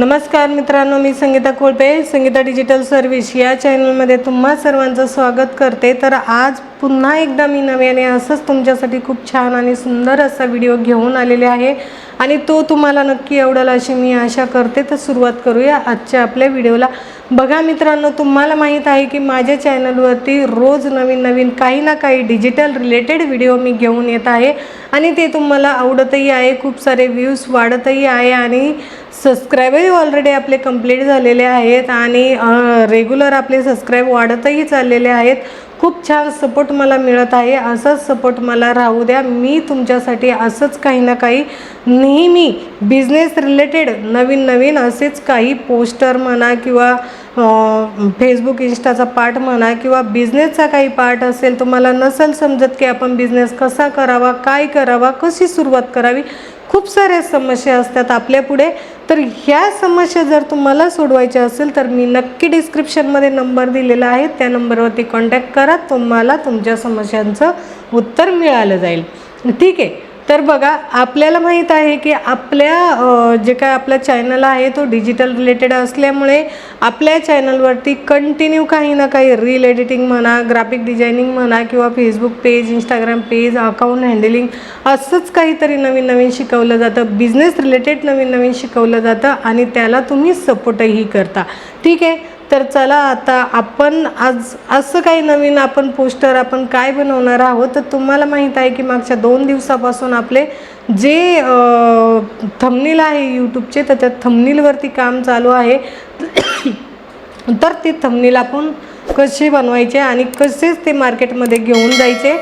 नमस्कार मित्रांनो मी संगीता कोळपे संगीता डिजिटल सर्व्हिस या चॅनलमध्ये तुम्हा सर्वांचं स्वागत करते. तर आज पुन्हा एकदा मी नव्याने असंच तुमच्यासाठी खूप छान आणि सुंदर असा व्हिडिओ घेऊन आलेले आहे. आणि तो तुम्हाला नक्की आवडेल अशी मी आशा करते. तर सुरुवात करूया आजच्या आपल्या व्हिडिओला बघा मित्रांनो तुम्हाला माहीत आहे की माझ्या चॅनलवरती रोज नवीन नवीन काही ना काही डिजिटल रिलेटेड व्हिडिओ मी घेऊन येत आहे. आणि ते तुम्हाला आवडतही आहे खूप सारे व्ह्यूज वाढतही आहे आणि सबस्क्रायबरही ऑलरेडी आपले कंप्लीट झालेले आहेत. आणि रेग्युलर आपले सबस्क्राईब वाढतही चाललेले आहेत. खूप छान सपोर्ट मला मिळत आहे. असाच सपोर्ट मला राहू द्या. मी तुमच्यासाठी असंच काही ना काही नेहमी बिझनेस रिलेटेड नवीन नवीन असेच काही पोस्टर म्हणा किंवा फेसबुक इंस्टाचा पार्ट म्हणा किंवा बिझनेसचा काही पार्ट असेल तुम्हाला नसेल समजत की आपण बिझनेस कसा करावा काय करावा कशी सुरुवात करावी खूप साऱ्या समस्या असतात आपल्यापुढे तर ह्या समस्या जर तुम्हाला सोडवायच्या असेल तर मी नक्की डिस्क्रिप्शनमध्ये नंबर दिलेला आहे. त्या नंबरवरती कॉन्टॅक्ट करा. तुम्हाला तुमच्या समस्यांचं उत्तर मिळालं जाईल. ठीक आहे. तर बघा आपल्याला माहीत आहे की आपल्या जे काय आपला चॅनल आहे तो डिजिटल रिलेटेड असल्यामुळे आपल्या चॅनलवरती कंटिन्यू काही ना काही रील एडिटिंग म्हणा ग्राफिक डिझायनिंग म्हणा किंवा Facebook page Instagram page account handling असंच काहीतरी नवीन नवीन शिकवलं जातं. बिझनेस रिलेटेड नवीन नवीन शिकवलं जातं आणि त्याला तुम्ही सपोर्टही करता. ठीक आहे? तर चला आता आपण आज असं काही नवीन आपण पोस्टर आपण काय बनवणार आहोत तर तुम्हाला माहीत आहे की मागच्या दोन दिवसापासून आपले जे थमनील आहे यूट्यूबचे तर त्या थमनीलवरती काम चालू आहे. तर ते थमनील आपण कसे बनवायचे आणि कसेच ते मार्केटमध्ये घेऊन जायचे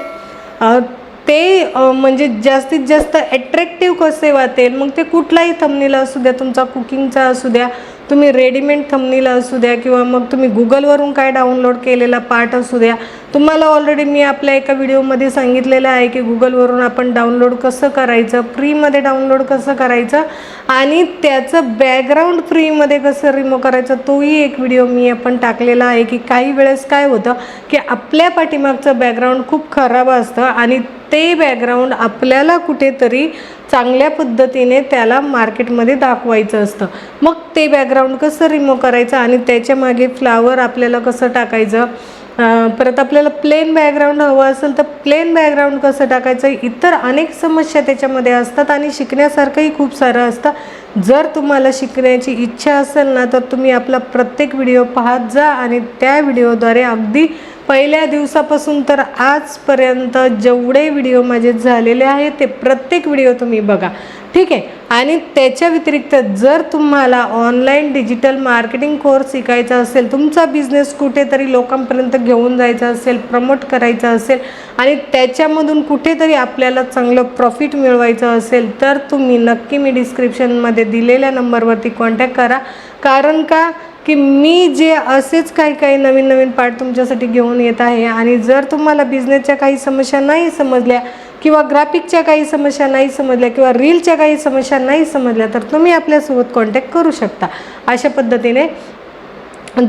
ते म्हणजे जास्तीत जास्त ॲट्रॅक्टिव्ह कसे वाटेल मग ते कुठलाही थमनील असू द्या तुमचा कुकिंगचा असू द्या तुम्ही रेडीमेड थमनील असू द्या किंवा मग तुम्ही गुगलवरून काय डाउनलोड केलेला पार्ट असू द्या तुम्हाला ऑलरेडी मी आपल्या एका व्हिडिओमध्ये सांगितलेलं आहे की गुगलवरून आपण डाउनलोड कसं करायचं फ्रीमध्ये डाउनलोड कसं करायचं आणि त्याचं बॅकग्राऊंड फ्रीमध्ये कसं रिमूव्ह करायचं तोही एक व्हिडिओ मी आपण टाकलेला आहे की काही वेळेस काय होतं की आपल्या पाठीमागचं बॅकग्राऊंड खूप खराब असतं आणि ते बॅकग्राऊंड आपल्याला कुठेतरी चांगल्या पद्धतीने त्याला मार्केटमध्ये दाखवायचं असतं. मग ते बॅकग्राऊंड कसं रिमूव्ह करायचं आणि त्याच्यामागे फ्लावर आपल्याला कसं टाकायचं? परत आपल्याला प्लेन बॅकग्राऊंड हवं असेल तर प्लेन बॅकग्राऊंड कसं टाकायचं? इतर अनेक समस्या त्याच्यामध्ये असतात आणि शिकण्यासारखंही खूप सारं असतं. जर तुम्हाला शिकण्याची इच्छा असेल ना तर तुम्ही आपला प्रत्येक व्हिडिओ पाहत जा आणि त्या व्हिडिओद्वारे अगदी पहिल्या दिवसापासून तर आजपर्यंत जेवढे व्हिडिओ माझे झालेले आहेत ते प्रत्येक व्हिडिओ तुम्ही बघा. ठीक आहे. आणि त्याच्या व्यतिरिक्त जर तुम्हाला ऑनलाईन डिजिटल मार्केटिंग कोर्स शिकायचा असेल तुमचा बिझनेस कुठेतरी लोकांपर्यंत घेऊन जायचा असेल प्रमोट करायचा असेल आणि त्याच्यामधून कुठेतरी आपल्याला चांगलं प्रॉफिट मिळवायचं असेल तर तुम्ही नक्की मी डिस्क्रिप्शनमध्ये दिलेल्या नंबरवरती कॉन्टॅक्ट करा. कारण का? की मी जे असेच काही काही नवीन नवीन पार्ट तुमच्यासाठी घेऊन येत आहे आणि जर तुम्हाला बिझनेसच्या काही समस्या नाही समजल्या किंवा ग्राफिकच्या काही समस्या नाही समजल्या किंवा रीलच्या काही समस्या नाही समजल्या तर तुम्ही आपल्यासोबत कॉन्टॅक्ट करू शकता. अशा पद्धतीने.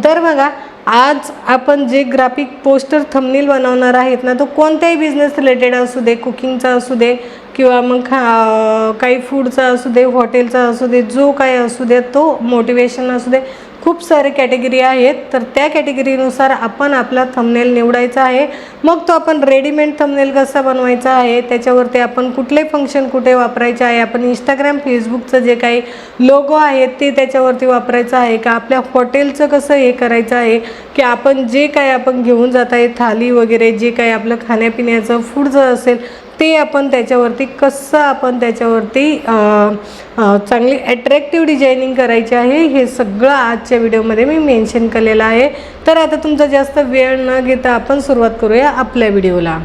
तर बघा आज आपण जे ग्राफिक पोस्टर थंबनील बनवणार आहेत ना तो कोणत्याही बिझनेस रिलेटेड असू दे कुकिंगचा असू दे किंवा मग खा काही फूडचा असू दे हॉटेलचा असू दे जो काय असू दे तो मोटिवेशन असू दे. खूप सारे कॅटेगरी आहेत. तर त्या कॅटेगरीनुसार आपण आपला थंबनेल निवडायचा आहे. मग तो आपण रेडीमेड थंबनेल कसा बनवायचा आहे? त्याच्यावरती आपण कुठले फंक्शन कुठे वापरायचे आहे? आपण इंस्टाग्राम फेसबुकचं जे काही लोगो आहेत ते त्याच्यावरती वापरायचं आहे का? आपल्या हॉटेलचं कसं हे करायचं आहे? की आपण जे काय आपण घेऊन जात आहे थाली वगैरे जे काही आपलं खाण्यापिण्याचं फूड जर असेल ते आपण त्याच्यावरती कसं आपण त्याच्यावरती चांगली ॲट्रॅक्टिव्ह डिझायनिंग करायची आहे हे सगळं आजच्या व्हिडिओमध्ये मी मेन्शन केलेलं आहे. तर आता तुमचा जास्त वेळ न घेता आपण सुरुवात करूया आपल्या व्हिडिओला.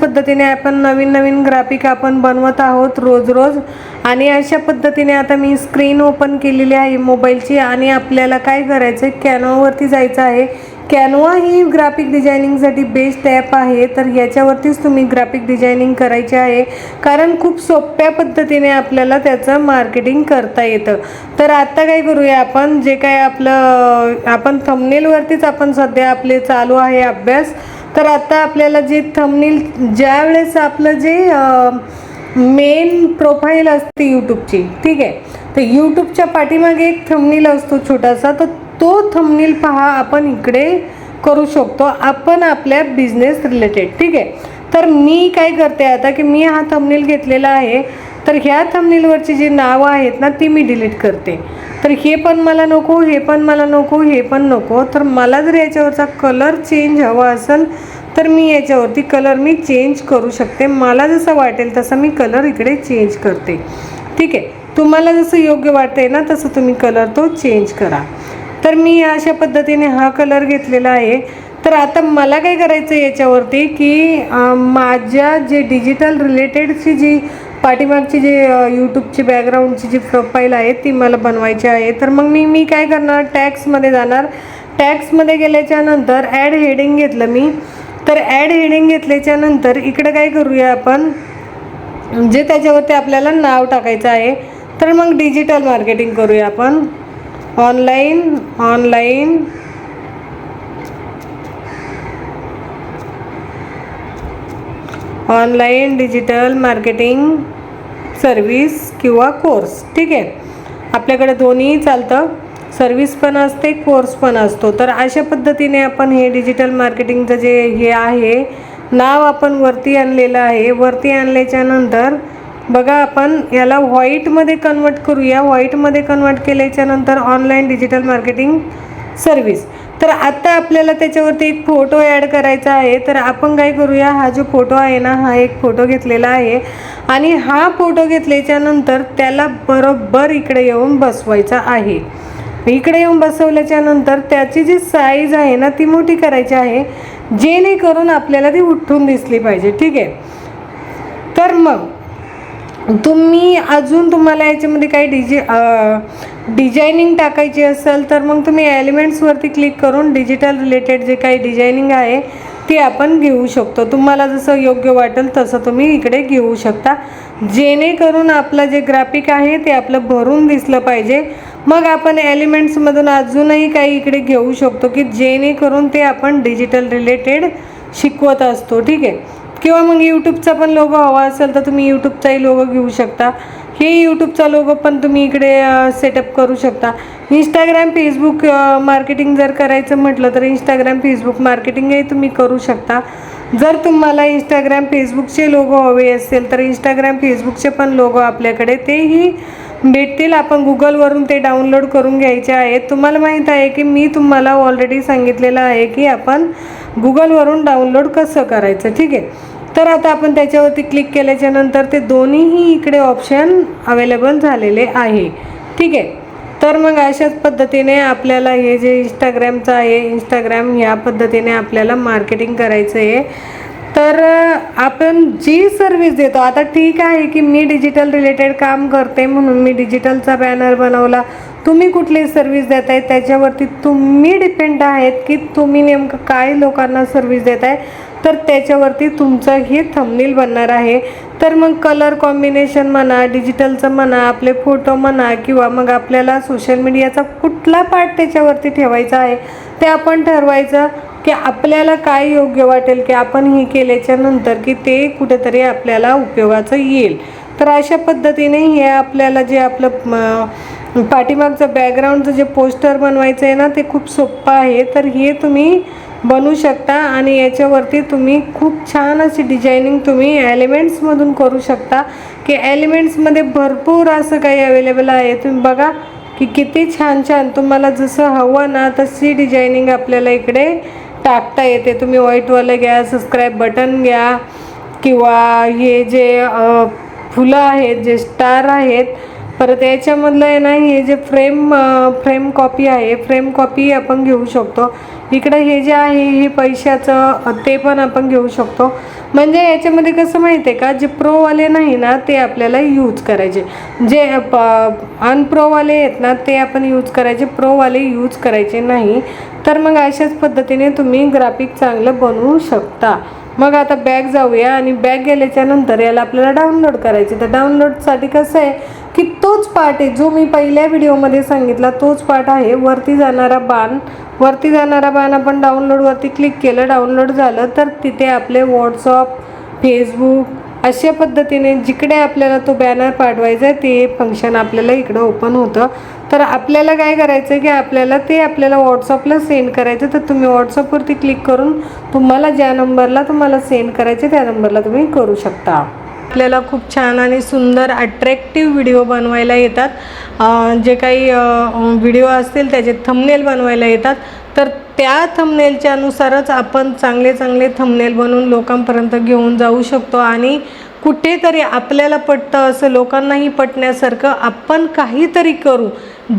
पद्धतीने आपण नवीन नवीन ग्राफिक आपण बनवत आहोत रोज रोज. आणि अशा पद्धतीने आता मी स्क्रीन ओपन केलेली आहे मोबाईलची. आणि आपल्याला काय करायचं आहे कॅनोवरती जायचं आहे. कॅनवा ही ग्राफिक डिझायनिंगसाठी बेस्ट ॲप आहे. तर याच्यावरतीच तुम्ही ग्राफिक डिझायनिंग करायचे आहे. कारण खूप सोप्या पद्धतीने आपल्याला त्याचं मार्केटिंग करता येतं. तर आत्ता काय करूया आपण? जे काय आपलं आपण थंबनेलवरतीच आपण सध्या आपले चालू आहे अभ्यास. तर आत्ता आपल्याला जे थंबनेल ज्या वेळेस आपलं जे मेन प्रोफाईल असते यूट्यूबची ठीक आहे? तर यूट्यूबच्या पाठीमागे एक थंबनील असतो छोटासा. तर तो थंबनेल पहा आपण इकडे करू शकतो. आपण आपल्या बिझनेस रिलेटेड ठीक आहे? तर मी काय करते आता की मी हा थंबनेल घेतलेला आहे. तर ह्या थंबनेलवरची जी नावं आहेत ना ती मी डिलीट करते. तर हे पण मला नको हे पण मला नको हे पण नको. तर मला जर याच्यावरचा कलर चेंज हवा असेल तर मी याच्यावरती कलर मी चेंज करू शकते. मला जसं वाटेल तसं मी कलर इकडे चेंज करते. ठीक आहे? तुम्हाला जसं योग्य वाटतंय ना तसं तुम्ही कलर तो चेंज करा. तर मी अशा पद्धतीने हा कलर घेतलेला आहे. तर आता मला काय करायचं आहे याच्यावरती की माझ्या जे डिजिटल रिलेटेडची जी पाठीमागची जे यूट्यूबची बॅकग्राऊंडची जी प्रोफाईल आहे ती मला बनवायची आहे. तर मग मी मी काय करणार? टॅक्समध्ये जाणार. टॅक्समध्ये गेल्याच्यानंतर ॲड हेडिंग घेतलं मी. तर ॲड हेडिंग घेतल्याच्या नंतर इकडं काय करूया आपण? जे त्याच्यावरती आपल्याला नाव टाकायचं आहे. तर मग डिजिटल मार्केटिंग करूया आपण. Online online. Online digital marketing service किंवा कोर्स ठीक आहे? आपल्याकडे दोन्ही चालतं. सर्विस पण असते कोर्स पण असतो. तर अशा पद्धतीने आपण हे डिजिटल मार्केटिंगचं जे हे आहे नाव आपण वरती आणलेलं आहे. वरती आणल्याच्या नंतर बघा आपण याला व्हाईटमध्ये कन्वर्ट करूया. व्हाईटमध्ये कन्वर्ट केल्याच्यानंतर ऑनलाईन डिजिटल मार्केटिंग सर्विस तर आत्ता आपल्याला त्याच्यावरती एक फोटो ॲड करायचा आहे. तर आपण काय करूया हा जो फोटो आहे ना हा एक फोटो घेतलेला आहे. आणि हा फोटो घेतल्याच्या नंतर त्याला बरोबर इकडे येऊन बसवायचा आहे. इकडे येऊन बसवल्याच्या नंतर त्याची जी साईज आहे ना ती मोठी करायची आहे. जेणेकरून आपल्याला ती उठून दिसली पाहिजे. ठीक आहे? तर मग तुम्ही अजून तुम्हाला याच्यामध्ये काही डिजि डिझायनिंग टाकायची असेल तर मग तुम्ही एलिमेंट्सवरती क्लिक करून डिजिटल रिलेटेड जे काही डिझायनिंग आहे ती आपण घेऊ शकतो. तुम्हाला जसं योग्य वाटेल तसं तुम्ही इकडे घेऊ शकता. जेणेकरून आपलं जे ग्राफिक आहे ते आपलं भरून दिसलं पाहिजे. मग आपण एलिमेंट्समधून अजूनही काही इकडे घेऊ शकतो की जेणेकरून ते आपण डिजिटल रिलेटेड शिकवत असतो. ठीक आहे? किंवा मग यूट्यूबचा पण लोगो हवा असेल तर तुम्ही यूट्यूबचाही लोगो घेऊ शकता. हे यूट्यूबचा लोगो पण तुम्ही इकडे सेटअप करू शकता. इंस्टाग्राम फेसबुक मार्केटिंग जर करायचं म्हटलं तर इंस्टाग्राम फेसबुक मार्केटिंगही तुम्ही करू शकता. जर तुम्हाला इंस्टाग्राम फेसबुकचे लोगो हवे असेल तर इंस्टाग्राम फेसबुकचे पण लोगो आपल्याकडे. तेही भेटतील. आपण गुगलवरून ते डाउनलोड करून घ्यायचे आहेत. तुम्हाला माहीत आहे की मी तुम्हाला ऑलरेडी सांगितलेलं आहे की आपण गुगलवरून डाउनलोड कसं करायचं. ठीक आहे? तर आता आपण त्याच्यावरती क्लिक केल्याच्यानंतर ते दोन्हीही इकडे ऑप्शन अवेलेबल झालेले आहे. ठीक आहे? तर मग अशाच पद्धतीने आपल्याला हे जे इंस्टाग्रामचं आहे इंस्टाग्राम ह्या पद्धतीने आपल्याला मार्केटिंग करायचं आहे. तर आपण जी सर्विस देतो आता ठीक आहे की मी डिजिटल रिलेटेड काम करते म्हणून मी डिजिटलचा बॅनर बनवला. तुम्ही कुठली सर्विस देत आहे त्याच्यावरती तुम्ही डिपेंड आहेत की तुम्ही नेमकं काय लोकांना सर्विस देत आहे तर त्याच्यावरती तुमचं हे थंबनेल बनणार आहे. तर मग कलर कॉम्बिनेशन म्हणा डिजिटलचं म्हणा आपले फोटो म्हणा किंवा मग आपल्याला सोशल मीडियाचा कुठला पार्ट त्याच्यावरती ठेवायचा आहे ते आपण ठरवायचं की आपल्याला काय योग्य वाटेल की आपण हे केल्याच्यानंतर की ते कुठेतरी आपल्याला उपयोगाचं येईल. तर अशा पद्धतीने हे आपल्याला जे आपलं पाठीमागचं बॅकग्राऊंडचं जे पोस्टर बनवायचं आहे ना ते खूप सोपं आहे. तर हे तुम्ही बनवू शकता आणि याच्यावरती तुम्ही खूप छान अशी डिझायनिंग तुम्ही एलिमेंट्समधून करू शकता. की एलिमेंट्समध्ये भरपूर असं काही अवेलेबल आहे. तुम्ही बघा की किती छान छान तुम्हाला जसं हवं ना तशी डिझायनिंग आपल्याला इकडे टाकता येते. तुम्ही व्हाईटवालं घ्या सबस्क्राईब बटन घ्या किंवा हे जे फुलं आहेत जे स्टार आहेत परत याच्यामधलं आहे ना हे जे फ्रेम फ्रेम कॉपी आहे फ्रेम कॉपी आपण घेऊ शकतो. इकडं हे जे आहे हे पैशाचं ते पण आपण घेऊ शकतो. म्हणजे याच्यामध्ये कसं माहिती आहे का जे प्रोवाले नाही ना ते आपल्याला यूज करायचे. जे प अनप्रोवाले आहेत ना ते आपण यूज करायचे. प्रोवाले यूज करायचे नाही. तर मग अशाच पद्धतीने तुम्ही ग्राफिक चांगलं बनवू शकता. मग आता बॅग जाऊया आणि बॅग गेल्याच्यानंतर याला आपल्याला डाउनलोड करायचे. तर डाउनलोडसाठी कसं आहे की तोच पार्ट आहे. जो मी पहिल्या व्हिडिओमध्ये सांगितला तोच पार्ट आहे. वरती जाणारा बाण वरती जाणारा बाण आपण डाउनलोडवरती क्लिक केलं डाउनलोड झालं तर तिथे आपले व्हॉट्सअप फेसबुक अशा पद्धतीने जिकडे आपल्याला तो बॅनर पाठवायचा आहे ते फंक्शन आपल्याला इकडं ओपन होतं. तर आपल्याला काय करायचं आहे की आपल्याला ते आपल्याला व्हॉट्सअपला सेंड करायचं तर तुम्ही व्हॉट्सअपवरती क्लिक करून तुम्हाला ज्या नंबरला तुम्हाला सेंड करायचे त्या नंबरला तुम्ही करू शकता. आपल्याला खूप छान आणि सुंदर अट्रॅक्टिव्ह व्हिडिओ बनवायला येतात. जे काही व्हिडिओ असतील त्याचे थंबनेल बनवायला येतात. तर त्या थंबनेलच्या अनुसारच आपण चांगले चांगले थंबनेल बनवून लोकांपर्यंत घेऊन जाऊ शकतो. आणि कुठेतरी आपल्याला पटतं असं लोकांनाही पटण्यासारखं आपण काहीतरी करू.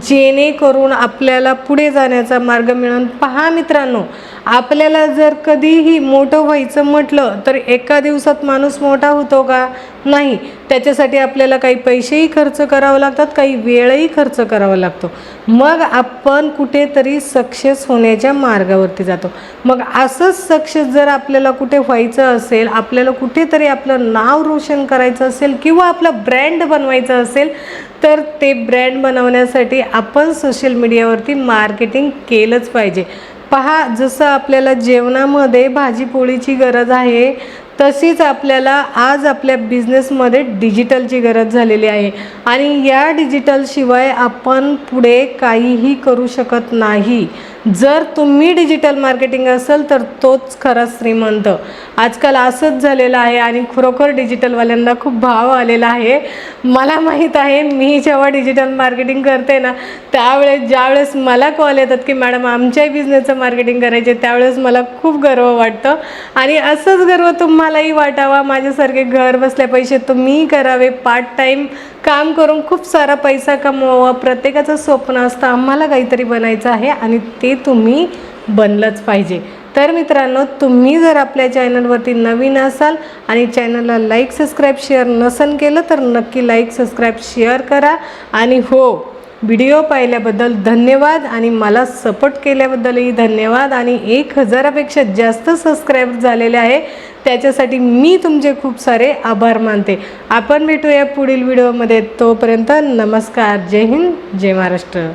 जेणेकरून आपल्याला पुढे जाण्याचा मार्ग मिळून पहा मित्रांनो आपल्याला जर कधीही मोठं व्हायचं म्हटलं तर एका दिवसात माणूस मोठा होतो का? नाही. त्याच्यासाठी आपल्याला काही पैसेही खर्च करावं लागतात काही वेळही खर्च करावा लागतो. मग आपण कुठेतरी सक्सेस होण्याच्या मार्गावरती जातो. मग असंच सक्सेस जर आपल्याला कुठे व्हायचं असेल आपल्याला कुठेतरी आपलं नाव रोशन करायचं असेल किंवा आपला ब्रँड बनवायचं असेल तर ते ब्रँड बनवण्यासाठी आपण सोशल मीडियावरती मार्केटिंग केलंच पाहिजे. पहा जसं आपल्याला जेवणामध्ये भाजीपोळीची गरज आहे तशीच आपल्याला आज आपल्या बिझनेसमध्ये डिजिटलची गरज झालेली आहे. आणि या डिजिटलशिवाय आपण पुढे काहीही करू शकत नाही. जर तुम्ही डिजिटल मार्केटिंग असेल तर तोच खरा श्रीमंत. आजकाल असंच झालेलं आहे आणि खरोखर डिजिटलवाल्यांना खूप भाव आलेला आहे. मला माहीत आहे मी जेव्हा डिजिटल मार्केटिंग करते ना त्यावेळेस ज्यावेळेस मला कॉल येतात की मॅडम आमच्याही बिझनेसचं मार्केटिंग करायचे त्यावेळेस मला खूप गर्व वाटतं. आणि असंच गर्व तुम्हाला तुम्हालाही वाटावा माझ्यासारखे घर बसल्या पैसे तुम्ही करावे. पार्ट टाईम काम करून खूप सारा पैसा कमवावा. प्रत्येकाचं स्वप्न असतं आम्हाला काहीतरी बनायचं आहे आणि ते तुम्ही बनलंच पाहिजे. तर मित्रांनो तुम्ही जर आपल्या चॅनलवरती नवीन असाल आणि चॅनलला लाईक सबस्क्राईब शेअर नसन केलं तर नक्की लाईक सबस्क्राईब शेअर करा. आणि हो व्हिडिओ पाहिल्याबद्दल धन्यवाद आणि मला सपोर्ट केल्याबद्दलही धन्यवाद. आणि एक हजारापेक्षा जास्त सबस्क्राईब झालेले आहे. त्याच्यासाठी मी तुमचे खूप सारे आभार मानते. आपण भेटूया पुढील व्हिडिओमध्ये. तोपर्यंत नमस्कार. जय हिंद. जय महाराष्ट्र.